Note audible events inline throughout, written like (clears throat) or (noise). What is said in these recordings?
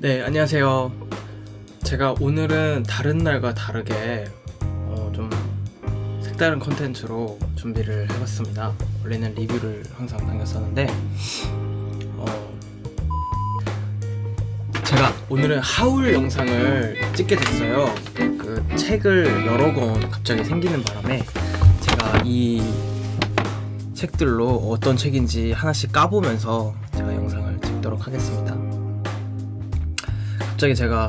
네, 안녕하세요. 제가 오늘은 다른 날과 다르게 어, 좀 색다른 컨텐츠로 준비를 해봤습니다. 원래는 리뷰를 항상 남겼었는데 어, 제가 오늘은 하울 영상을 찍게 됐어요. 그 책을 여러 권 갑자기 생기는 바람에 제가 이 책들로 어떤 책인지 하나씩 까보면서 제가 영상을 찍도록 하겠습니다. 갑자기 제가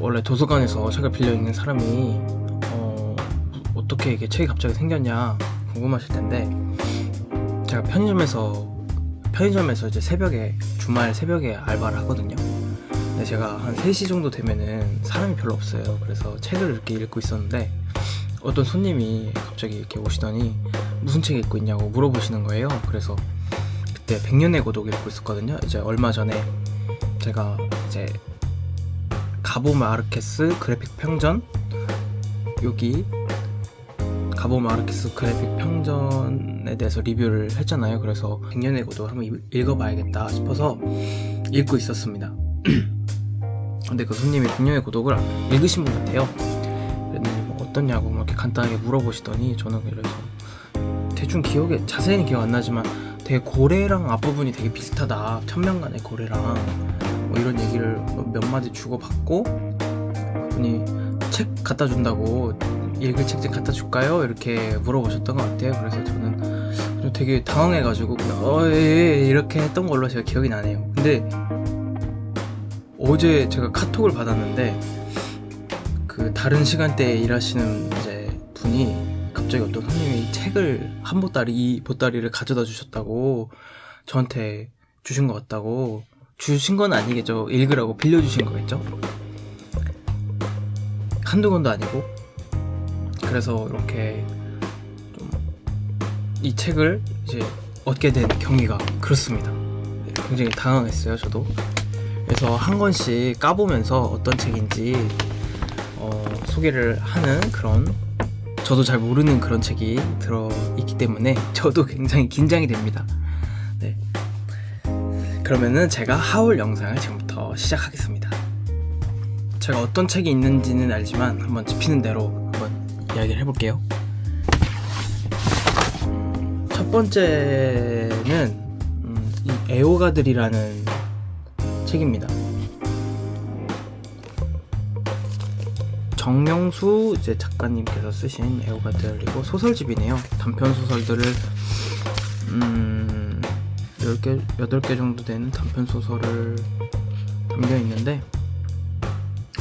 원래 도서관에서 책을 빌려 읽는 사람이 어, 어떻게 이게 책이 갑자기 생겼냐 궁금하실 텐데 제가 편의점에서 편의점에서 이제 새벽에 주말 새벽에 알바를 하거든요. 근데 제가 한 3시 정도 되면은 사람이 별로 없어요. 그래서 책을 이렇게 읽고 있었는데 어떤 손님이 갑자기 이렇게 오시더니 무슨 책 읽고 있냐고 물어보시는 거예요. 그래서 그때 백년의 고독 읽고 있었거든요. 이제 얼마 전에 제가 이제 가보 마르케스 그래픽 평전 여기 가보 마르케스 그래픽 평전에 대해서 리뷰를 했잖아요. 그래서 백년의 고독 한번 읽- 읽어봐야겠다 싶어서 읽고 있었습니다. (clears throat) 근데 그 손님이 백년의 고독을 읽으신 분 같아요. 그랬더니 뭐 어떻냐고 뭐 이렇게 간단하게 물어보시더니 저는 그래서 대충 기억에 자세히는 기억 안 나지만 되게 고래랑 앞부분이 되게 비슷하다 천명간의 고래랑 뭐 이런 얘기를 뭐몇 마디 주고받고 그분이 책 갖다 준다고 읽을 책 좀 갖다 줄까요? 이렇게 물어보셨던 것 같아요. 그래서 저는 좀 되게 당황해가지고 그냥 어, 예, 예, 이렇게 했던 걸로 제가 기억이 나네요. 근데 어제 제가 카톡을 받았는데 그 다른 시간대에 일하시는 이제 분이 갑자기 어떤 손님이 책을 한 보따리 이 보따리를 가져다 주셨다고 저한테 주신 것 같다고 주신 건 아니겠죠. 읽으라고 빌려주신 거겠죠. 한두 권도 아니고. 그래서 이렇게 좀 이 책을 이제 얻게 된 경위가 그렇습니다. 네, 굉장히 당황했어요 저도. 그래서 한 권씩 까보면서 어떤 책인지 어, 소개를 하는 그런 저도 잘 모르는 그런 책이 들어 있기 때문에 저도 굉장히 긴장이 됩니다. 네. 그러면은 제가 하울 영상을 지금부터 시작하겠습니다. 제가 어떤 책이 있는지는 알지만 한번 집히는 대로 한번 이야기를 해볼게요. 첫 번째는 음, 이 애호가들이라는 책입니다. 정명수 이제 작가님께서 쓰신 애호가들이고 소설집이네요. 단편 소설들을 음 10개, 8개 정도 되는 단편 소설을 담겨 있는데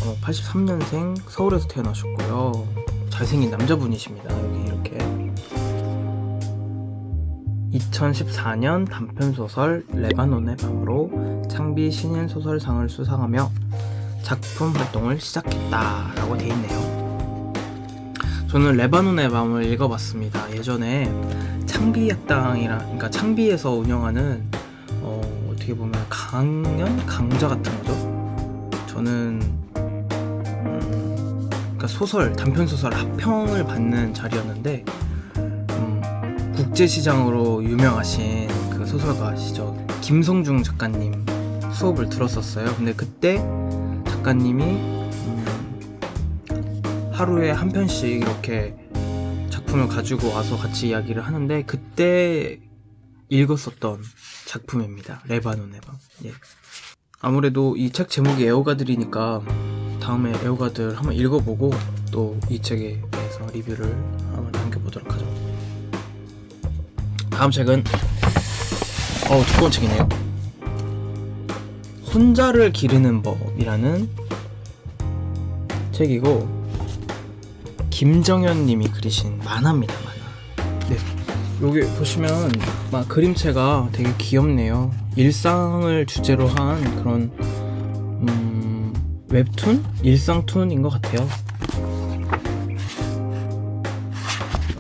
어, 83년생 서울에서 태어나셨고요. 잘생긴 남자분이십니다. 여기 이렇게 2014년 단편 소설 레바논의 밤으로 창비 신인 소설상을 수상하며 작품 활동을 시작했다라고 돼 있네요. 저는 레바논의 밤을 읽어봤습니다. 예전에 창비 학당이라, 그러니까 창비에서 운영하는 어, 어떻게 보면 강연 강좌 같은 거죠. 저는 음, 그러니까 소설 단편 소설 합평을 받는 자리였는데 음, 국제 시장으로 유명하신 그 소설가시죠 김성중 작가님 수업을 들었었어요. 근데 그때 작가님이 음, 하루에 한 편씩 이렇게 작품을 가지고 와서 같이 이야기를 하는데 그때 읽었었던 작품입니다. 레바논의 밤. 예. 아무래도 이 책 제목이 애호가들이니까 다음에 애호가들 한번 읽어보고 또 이 책에 대해서 리뷰를 한번 남겨보도록 하죠. 다음 책은 어 두꺼운 책이네요. 혼자를 기르는 법이라는 책이고 김정현 님이 그리신 만화입니다 만화. 네. 여기 보시면 막 그림체가 되게 귀엽네요. 일상을 주제로 한 그런 음, 웹툰? 일상툰인 것 같아요.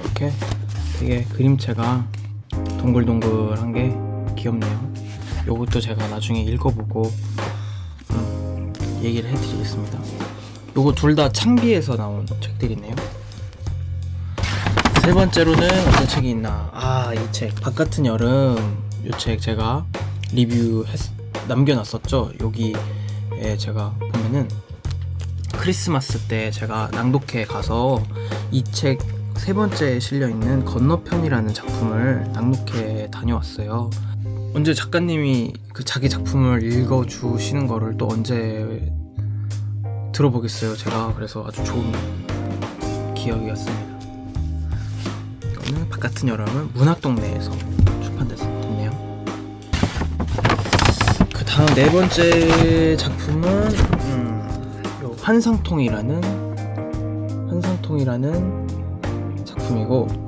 이렇게 되게 그림체가 동글동글한 게 귀엽네요. 요것도 제가 나중에 읽어보고 음, 얘기를 해드리겠습니다. 요거 둘 다 창비에서 나온 책들이네요. 세 번째로는 어떤 책이 있나? 아, 이 책. 바깥은 여름. 이 책 제가 리뷰 남겨놨었죠. 여기 2부에 제가 보면은 크리스마스 때 제가 낭독회 가서 이 책 세 번째에 실려 있는 건너편이라는 작품을 낭독회 다녀왔어요. 언제 작가님이 그 자기 작품을 읽어 주시는 거를 또 언제 들어보겠어요, 제가. 그래서 아주 좋은 기억이었습니다. 이거는 바깥은 여름은 문학동네에서 출판됐네요. 그 다음 네 번째 작품은 음, 요 환상통이라는 환상통이라는 작품이고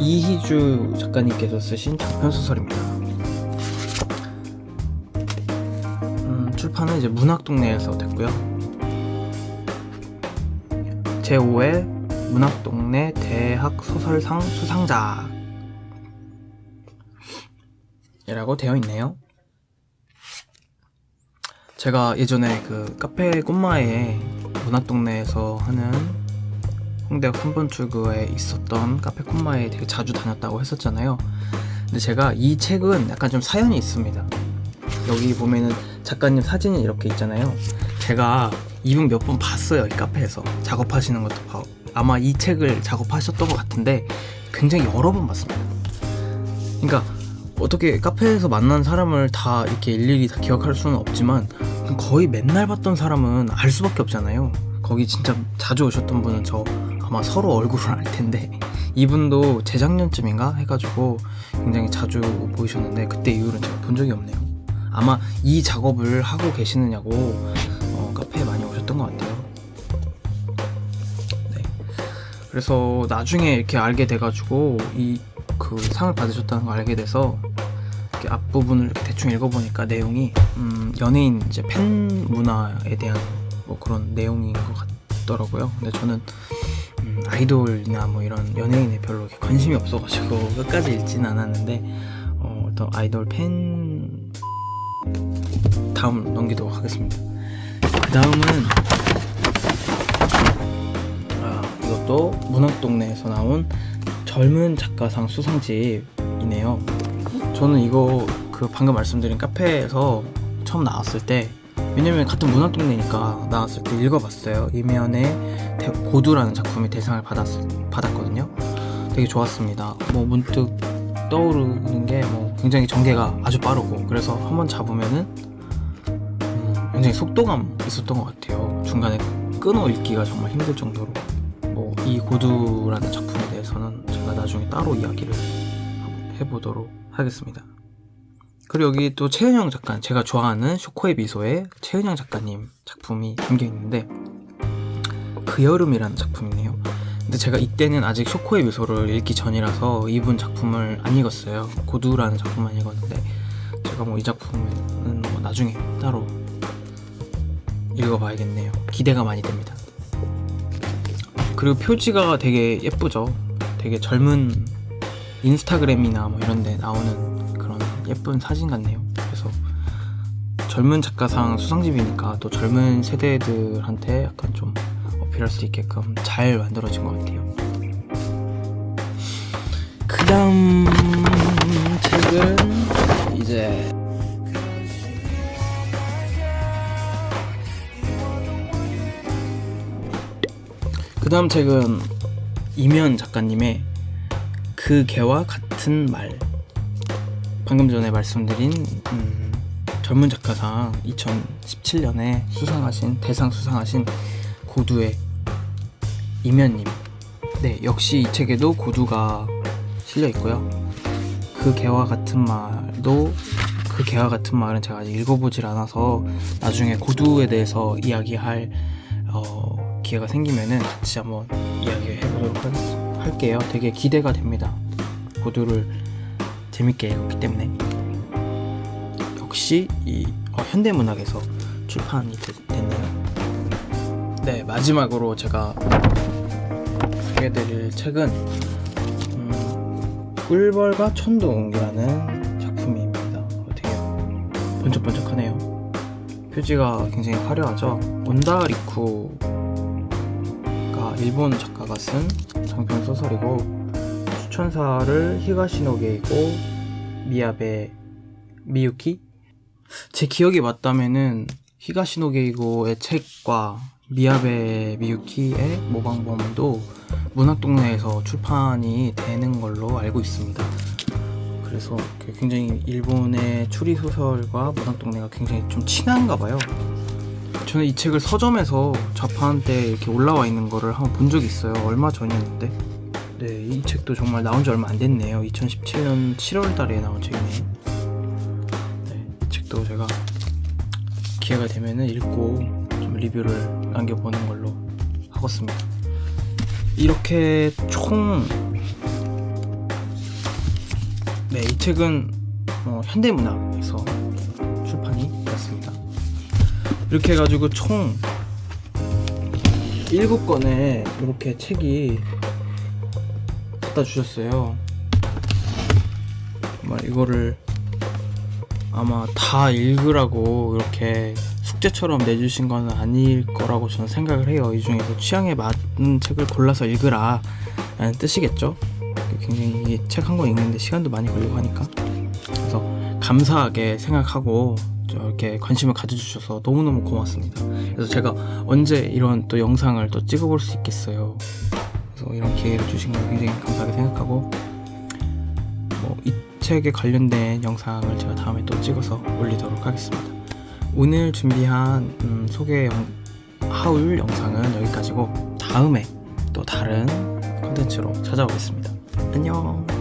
이희주 작가님께서 쓰신 장편 소설입니다. 음, 출판은 이제 문학동네에서 됐고요. 제 5회 문학동네 대학 소설상 수상자 이라고 되어 있네요. 제가 예전에 그 카페 꽃마에 문학동네에서 하는 홍대역 3번 출구에 있었던 카페 콤마에 되게 자주 다녔다고 했었잖아요. 근데 제가 이 책은 약간 좀 사연이 있습니다. 여기 보면은 작가님 사진이 이렇게 있잖아요. 제가 이분 몇 번 봤어요. 이 카페에서 작업하시는 것도 봐. 아마 이 책을 작업하셨던 것 같은데 굉장히 여러 번 봤습니다. 그러니까 어떻게 카페에서 만난 사람을 다 이렇게 일일이 다 기억할 수는 없지만 거의 맨날 봤던 사람은 알 수밖에 없잖아요. 거기 진짜 자주 오셨던 분은 저 아마 서로 얼굴을 알 텐데 이분도 재작년쯤인가 해가지고 굉장히 자주 보이셨는데 그때 이후로는 제가 본 적이 없네요. 아마 이 작업을 하고 계시느냐고 어, 카페에 많이 오셨던 것 같아요. 네. 그래서 나중에 이렇게 알게 돼가지고 이 그 상을 받으셨다는 걸 알게 돼서 앞부분을 대충 읽어보니까 내용이 음, 연예인 이제 팬 문화에 대한 뭐 그런 내용인 것 같더라고요. 근데 저는 음, 아이돌이나 뭐 이런 연예인에 별로 관심이 없어가지고 (laughs) 끝까지 읽진 않았는데 어, 어떤 아이돌 팬 다음 넘기도록 하겠습니다. 그 다음은 아, 이것도 문학동네에서 나온 젊은 작가상 수상집이네요. 저는 이거 그 방금 말씀드린 카페에서 처음 나왔을 때 왜냐면 같은 문학 동네니까 나왔을 때 읽어봤어요. 이면에 대- 고두라는 작품이 대상을 받았, 받았거든요. 되게 좋았습니다. 뭐 문득 떠오르는 게 뭐 굉장히 전개가 아주 빠르고 그래서 한번 잡으면은 음, 굉장히 속도감 있었던 것 같아요. 중간에 끊어 읽기가 정말 힘들 정도로 뭐 이 고두라는 작품에 대해서는 제가 나중에 따로 이야기를 해보도록 하겠습니다. 그리고 여기 또 최은영 작가, 제가 좋아하는 쇼코의 미소의 최은영 작가님 작품이 담겨 있는데 그 여름이라는 작품이네요. 근데 제가 이때는 아직 쇼코의 미소를 읽기 전이라서 이분 작품을 안 읽었어요. 고두라는 작품만 읽었는데 제가 뭐 이 작품은 뭐 나중에 따로 읽어봐야겠네요. 기대가 많이 됩니다. 그리고 표지가 되게 예쁘죠. 되게 젊은 인스타그램이나 뭐 이런 데 나오는 예쁜 사진 같네요. 그래서 젊은 작가상 수상집이니까 또 젊은 세대들한테 약간 좀 어필할 수 있게끔 잘 만들어진 것 같아요. 그 다음 책은 이제 그 다음 책은 이면 작가님의 그 개와 같은 말 방금 전에 말씀드린 음, 젊은 작가상 2017년에 수상하신 대상 수상하신 고두의 이면님. 네 역시 이 책에도 고두가 실려 있고요. 그 개와 같은 말도 그 개와 같은 말은 제가 아직 읽어보질 않아서 나중에 고두에 대해서 이야기할 어, 기회가 생기면은 같이 한번 이야기해보도록 할게요. 되게 기대가 됩니다. 고두를 재밌게 읽었기 때문에 역시 이 어, 현대문학에서 출판이 되- 됐네요. 네 마지막으로 제가 소개해드릴 책은 음, 꿀벌과 천둥이라는 작품입니다. 되게 번쩍번쩍하네요. 표지가 굉장히 화려하죠. 온다리쿠가 일본 작가가 쓴 장편 소설이고 추 천사를 히가시노게이고 미야베 미유키 제 기억이 맞다면은 히가시노 게이고의 책과 미야베 미유키의 모방범도 문학동네에서 출판이 되는 걸로 알고 있습니다. 그래서 그 굉장히 일본의 추리 소설과 문학동네가 굉장히 좀 친한가 봐요. 저는 이 책을 서점에서 좌판 때 이렇게 올라와 있는 거를 한번 본 적이 있어요. 얼마 전이었는데. 네, 이 책도 정말 나온 지 얼마 안 됐네요. 2017년 7월 달에 나온 책이네요. 네, 이 책도 제가 기회가 되면은 읽고 좀 리뷰를 남겨보는 걸로 하겠습니다. 이렇게 총 네, 이 책은 어, 현대문학에서 출판이 되었습니다. 이렇게 해가지고 총 7권의 이렇게 책이 갖다 주셨어요. 정말 이거를 아마 다 읽으라고 이렇게 숙제처럼 내주신 건 아닐 거라고 저는 생각을 해요. 이 중에서 취향에 맞는 책을 골라서 읽으라 라는 뜻이겠죠. 굉장히 책 한 권 읽는데 시간도 많이 걸리고 하니까. 그래서 감사하게 생각하고 이렇게 관심을 가져주셔서 너무너무 고맙습니다. 그래서 제가 언제 이런 또 영상을 또 찍어볼 수 있겠어요. 그래서 이런 기회를 주신 걸 굉장히 감사하게 생각하고 뭐 이 책에 관련된 영상을 제가 다음에 또 찍어서 올리도록 하겠습니다. 오늘 준비한 음, 소개 영, 하울 영상은 여기까지고 다음에 또 다른 컨텐츠로 찾아오겠습니다. 안녕.